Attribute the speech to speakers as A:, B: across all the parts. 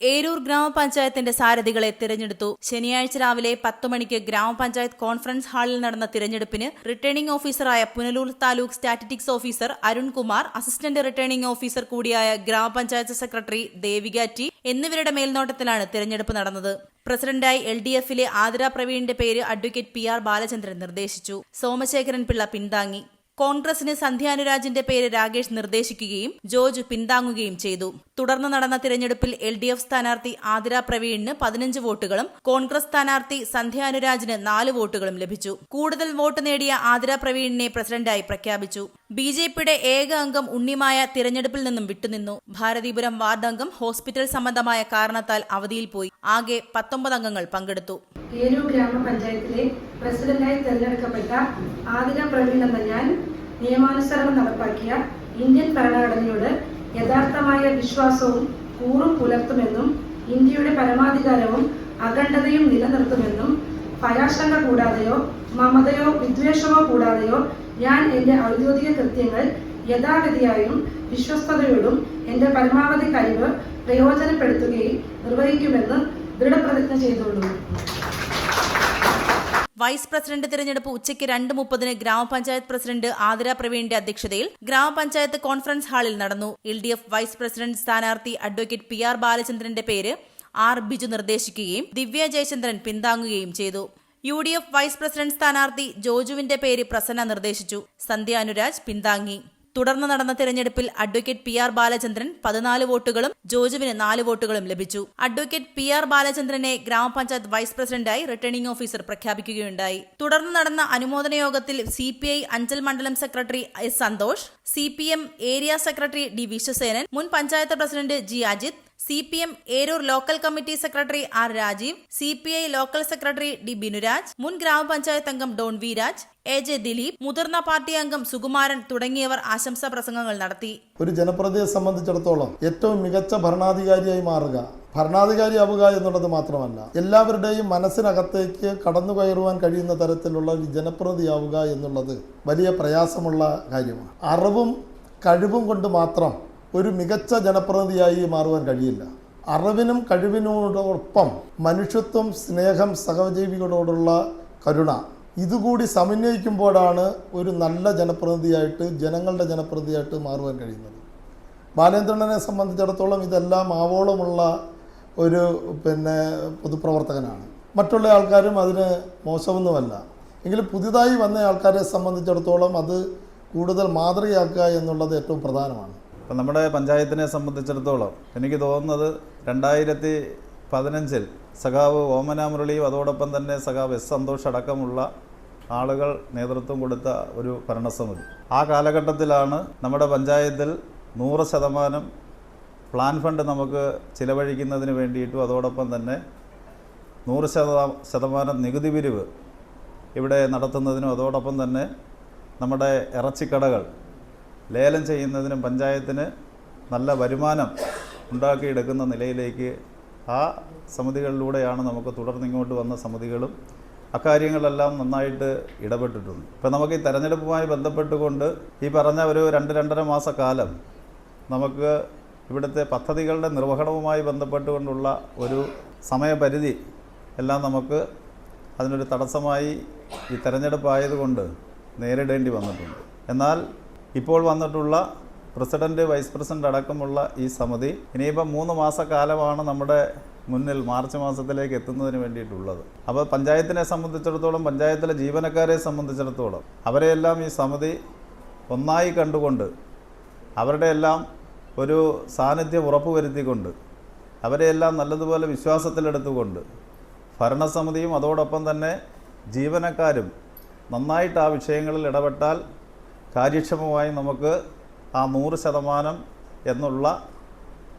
A: ഏരൂർ ഗ്രാമപഞ്ചായത്തിന്റെ സാരഥികളെ തിരഞ്ഞെടുത്തു. ശനിയാഴ്ച രാവിലെ പത്ത് മണിക്ക് ഗ്രാമപഞ്ചായത്ത് കോൺഫറൻസ് ഹാളിൽ നടന്ന തിരഞ്ഞെടുപ്പിന് റിട്ടേണിംഗ് ഓഫീസറായ Punalur taluk statistics officer Arunkumar assistant returning officer കൂടിയായ ഗ്രാമപഞ്ചായത്ത് സെക്രട്ടറി ദേവിക ടി എന്നിവരുടെ മേൽനോട്ടത്തിലാണ് തിരഞ്ഞെടുപ്പ് നടന്നത്. പ്രസിഡന്റായി എൽ ഡി എഫിലെ ആതിര പ്രവീണിന്റെ പേര് അഡ്വക്കേറ്റ് പി ആർ ബാലചന്ദ്രൻ നിർദ്ദേശിച്ചു. സോമശേഖരൻ പിള്ള പിന്താങ്ങി കോൺഗ്രസിന് സന്ധ്യാനുരാജിന്റെ പേര് രാകേഷ് നിർദ്ദേശിക്കുകയും ജോർജ് പിന്താങ്ങുകയും ചെയ്തു. തുടർന്ന് നടന്ന തിരഞ്ഞെടുപ്പിൽ എൽ ഡി എഫ് സ്ഥാനാർത്ഥി ആതിര പ്രവീണിന് പതിനഞ്ച് വോട്ടുകളും കോൺഗ്രസ് സ്ഥാനാർത്ഥി സന്ധ്യാനുരാജിന് നാല് വോട്ടുകളും ലഭിച്ചു. കൂടുതൽ വോട്ട് നേടിയ ആതിര പ്രവീണിനെ പ്രസിഡന്റായി പ്രഖ്യാപിച്ചു. ബി ജെ പിയുടെ ഏക അംഗം ഉണ്ണിമായ തിരഞ്ഞെടുപ്പിൽ നിന്നും വിട്ടുനിന്നു. ഭാരതീപുരം വാർഡ് അംഗം ഹോസ്പിറ്റൽ സംബന്ധമായ കാരണത്താൽ അവധിയിൽ പോയി. ആകെ പത്തൊമ്പത് അംഗങ്ങൾ പങ്കെടുത്തു.
B: ഏരൂർ ഗ്രാമപഞ്ചായത്തിലെ പ്രസിഡന്റായി തെരഞ്ഞെടുക്കപ്പെട്ട ആതിര പ്രവീൺ എന്ന ഞാൻ നിയമാനുസരണം നടപ്പാക്കിയ ഇന്ത്യൻ ഭരണഘടനയോട് യഥാർത്ഥമായ വിശ്വാസവും കൂറും പുലർത്തുമെന്നും ഇന്ത്യയുടെ പരമാധികാരവും അഖണ്ഡതയും നിലനിർത്തുമെന്നും ഭയാശങ്ക കൂടാതെയോ മമതയോ വിദ്വേഷമോ കൂടാതെയോ ഞാൻ എന്റെ ഔദ്യോഗിക കൃത്യങ്ങൾ യഥാഗതിയായും വിശ്വസ്തയോടും എന്റെ പരമാവധി കഴിവ് പ്രയോജനപ്പെടുത്തുകയും നിർവഹിക്കുമെന്ന് ദൃഢപ്രതിജ്ഞ ചെയ്തുകൊള്ളുന്നു.
A: വൈസ് പ്രസിഡന്റ് തിരഞ്ഞെടുപ്പ് ഉച്ചയ്ക്ക് രണ്ട് മുപ്പതിന് ഗ്രാമപഞ്ചായത്ത് പ്രസിഡന്റ് ആതിര പ്രവീണിന്റെ അധ്യക്ഷതയിൽ ഗ്രാമപഞ്ചായത്ത് കോൺഫറൻസ് ഹാളിൽ നടന്നു. L D F vice president സ്ഥാനാർത്ഥി അഡ്വക്കേറ്റ് പി ആർ ബാലചന്ദ്രന്റെ പേര് ആർ ബിജു നിർദ്ദേശിക്കുകയും ദിവ്യ ജയചന്ദ്രൻ പിന്താങ്ങുകയും ചെയ്തു. U D F vice president സ്ഥാനാർത്ഥി ജോജുവിന്റെ പേര് പ്രസന്ന നിർദ്ദേശിച്ചു. സന്ധ്യ അനുരാജ് പിന്താങ്ങി. തുടർന്ന് നടന്ന തെരഞ്ഞെടുപ്പിൽ അഡ്വക്കേറ്റ് പി ആർ ബാലചന്ദ്രൻ പതിനാല് വോട്ടുകളും ജോജുവിന് നാല് വോട്ടുകളും ലഭിച്ചു. അഡ്വക്കേറ്റ് പി ആർ ബാലചന്ദ്രനെ ഗ്രാമപഞ്ചായത്ത് വൈസ് പ്രസിഡന്റായി റിട്ടേണിംഗ് ഓഫീസർ പ്രഖ്യാപിക്കുകയുണ്ടായി. തുടർന്ന് നടന്ന അനുമോദന യോഗത്തിൽ സി പി ഐ അഞ്ചൽ മണ്ഡലം secretary S Santhosh C P M area secretary D Viswasenan മുൻ panchayat president G Ajith C P M Eroor local committee secretary R Rajeev C P I local secretary D Binuraj മുൻ ഗ്രാമപഞ്ചായത്ത് അംഗം Don Viraj A J Dileep മുതിർന്ന party അംഗം സുകുമാരൻ തുടങ്ങിയവർ ആശംസാ പ്രസംഗങ്ങൾ നടത്തി.
C: ഒരു ജനപ്രതിയെ സംബന്ധിച്ചിടത്തോളം ഏറ്റവും മികച്ച ഭരണാധികാരിയായി മാറുക ഭരണാധികാരിയാവുക എന്നുള്ളത് മാത്രമല്ല എല്ലാവരുടെയും മനസ്സിനകത്തേക്ക് കടന്നു കയറുവാൻ കഴിയുന്ന തരത്തിലുള്ള ഒരു ജനപ്രതിയാവുക എന്നുള്ളത് വലിയ പ്രയാസമുള്ള കാര്യമാണ്. അറിവും കഴിവും കൊണ്ട് മാത്രം ഒരു മികച്ച ജനപ്രതിനിധിയായി മാറുവാൻ കഴിയില്ല. അറിവിനും കഴിവിനോടൊപ്പം മനുഷ്യത്വം സ്നേഹം സഹജീവികളോടുള്ള കരുണ ഇതുകൂടി സമന്വയിക്കുമ്പോഴാണ് ഒരു നല്ല ജനപ്രതിനിധിയായിട്ട് ജനങ്ങളുടെ ജനപ്രതിനിധിയായിട്ട് മാറുവാൻ കഴിയുന്നത്. ബാലേന്ദ്രനെ സംബന്ധിച്ചിടത്തോളം ഇതെല്ലാം ആവോളമുള്ള ഒരു പിന്നെ പൊതുപ്രവർത്തകനാണ്. മറ്റുള്ള ആൾക്കാരും അതിന് മോശമൊന്നുമല്ല. എങ്കിലും പുതിയതായി വന്ന ആൾക്കാരെ സംബന്ധിച്ചിടത്തോളം അത് കൂടുതൽ മാതൃകയാക്കുക എന്നുള്ളത് ഏറ്റവും പ്രധാനമാണ്.
D: ഇപ്പം നമ്മുടെ പഞ്ചായത്തിനെ സംബന്ധിച്ചിടത്തോളം എനിക്ക് തോന്നുന്നത് രണ്ടായിരത്തി പതിനഞ്ചിൽ സഖാവ് ഓമന മുരളിയും അതോടൊപ്പം തന്നെ സഖാവ് എസ് സന്തോഷ് അടക്കമുള്ള ആളുകൾ നേതൃത്വം കൊടുത്ത ഒരു ഭരണസമിതി. ആ കാലഘട്ടത്തിലാണ് നമ്മുടെ പഞ്ചായത്തിൽ നൂറ് ശതമാനം പ്ലാൻ ഫണ്ട് നമുക്ക് ചിലവഴിക്കുന്നതിന് വേണ്ടിയിട്ടും അതോടൊപ്പം തന്നെ നൂറ് ശത ശതമാനം നികുതി പിരിവ് ഇവിടെ നടത്തുന്നതിനും അതോടൊപ്പം തന്നെ നമ്മുടെ ഇറച്ചിക്കടകൾ ലേലം ചെയ്യുന്നതിനും പഞ്ചായത്തിന് നല്ല വരുമാനം ഉണ്ടാക്കിയെടുക്കുന്ന നിലയിലേക്ക് ആ സമിതികളിലൂടെയാണ് നമുക്ക് തുടർന്നിങ്ങോട്ട് വന്ന സമിതികളും അക്കാര്യങ്ങളെല്ലാം നന്നായിട്ട് ഇടപെട്ടിട്ടുണ്ട്. ഇപ്പം നമുക്ക് ഈ തെരഞ്ഞെടുപ്പുമായി ബന്ധപ്പെട്ടുകൊണ്ട് ഈ പറഞ്ഞ ഒരു രണ്ട് രണ്ടര മാസക്കാലം നമുക്ക് ഇവിടുത്തെ പദ്ധതികളുടെ നിർവഹണവുമായി ബന്ധപ്പെട്ടുകൊണ്ടുള്ള ഒരു സമയപരിധി എല്ലാം നമുക്ക് അതിനൊരു തടസ്സമായി ഈ തെരഞ്ഞെടുപ്പായതുകൊണ്ട് നേരിടേണ്ടി വന്നിട്ടുണ്ട്. എന്നാൽ ഇപ്പോൾ വന്നിട്ടുള്ള പ്രസിഡന്റ് വൈസ് പ്രസിഡന്റ് അടക്കമുള്ള ഈ സമിതി ഇനിയിപ്പം മൂന്ന് മാസക്കാലമാണ് നമ്മുടെ മുന്നിൽ മാർച്ച് മാസത്തിലേക്ക് എത്തുന്നതിന് വേണ്ടിയിട്ടുള്ളത്. അപ്പോൾ പഞ്ചായത്തിനെ സംബന്ധിച്ചിടത്തോളം പഞ്ചായത്തിലെ ജീവനക്കാരെ സംബന്ധിച്ചിടത്തോളം അവരെയെല്ലാം ഈ സമിതി ഒന്നായി കണ്ടുകൊണ്ട് അവരുടെ എല്ലാം ഒരു സാന്നിധ്യം ഉറപ്പുവരുത്തിക്കൊണ്ട് അവരെയെല്ലാം നല്ലതുപോലെ വിശ്വാസത്തിലെടുത്തുകൊണ്ട് ഭരണസമിതിയും അതോടൊപ്പം തന്നെ ജീവനക്കാരും നന്നായിട്ട് ആ വിഷയങ്ങളിൽ ഇടപെട്ടാൽ കാര്യക്ഷമമായി നമുക്ക് ആ നൂറ് ശതമാനം എന്നുള്ള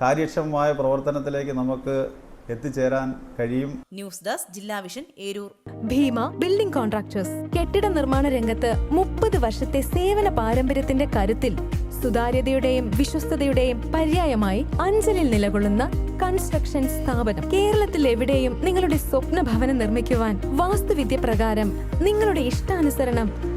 D: കാര്യക്ഷമമായ പ്രവർത്തനത്തിലേക്ക് നമുക്ക് എത്തിച്ചേരാൻ കഴിയും.
A: ന്യൂസ് ഡെസ്ക് ജില്ലാ vision Eroor.
E: Bhima building contractors. കെട്ടിട നിർമ്മാണ രംഗത്ത് മുപ്പത് വർഷത്തെ സേവന പാരമ്പര്യത്തിന്റെ കരുത്തിൽ സുതാര്യതയുടെയും വിശ്വസ്തതയുടെയും പര്യായമായി അഞ്ചലിൽ നിലകൊള്ളുന്ന കൺസ്ട്രക്ഷൻ സ്ഥാപനം. കേരളത്തിൽ എവിടെയും നിങ്ങളുടെ സ്വപ്ന ഭവനം നിർമ്മിക്കുവാൻ വാസ്തുവിദ്യ പ്രകാരം നിങ്ങളുടെ ഇഷ്ടാനുസരണം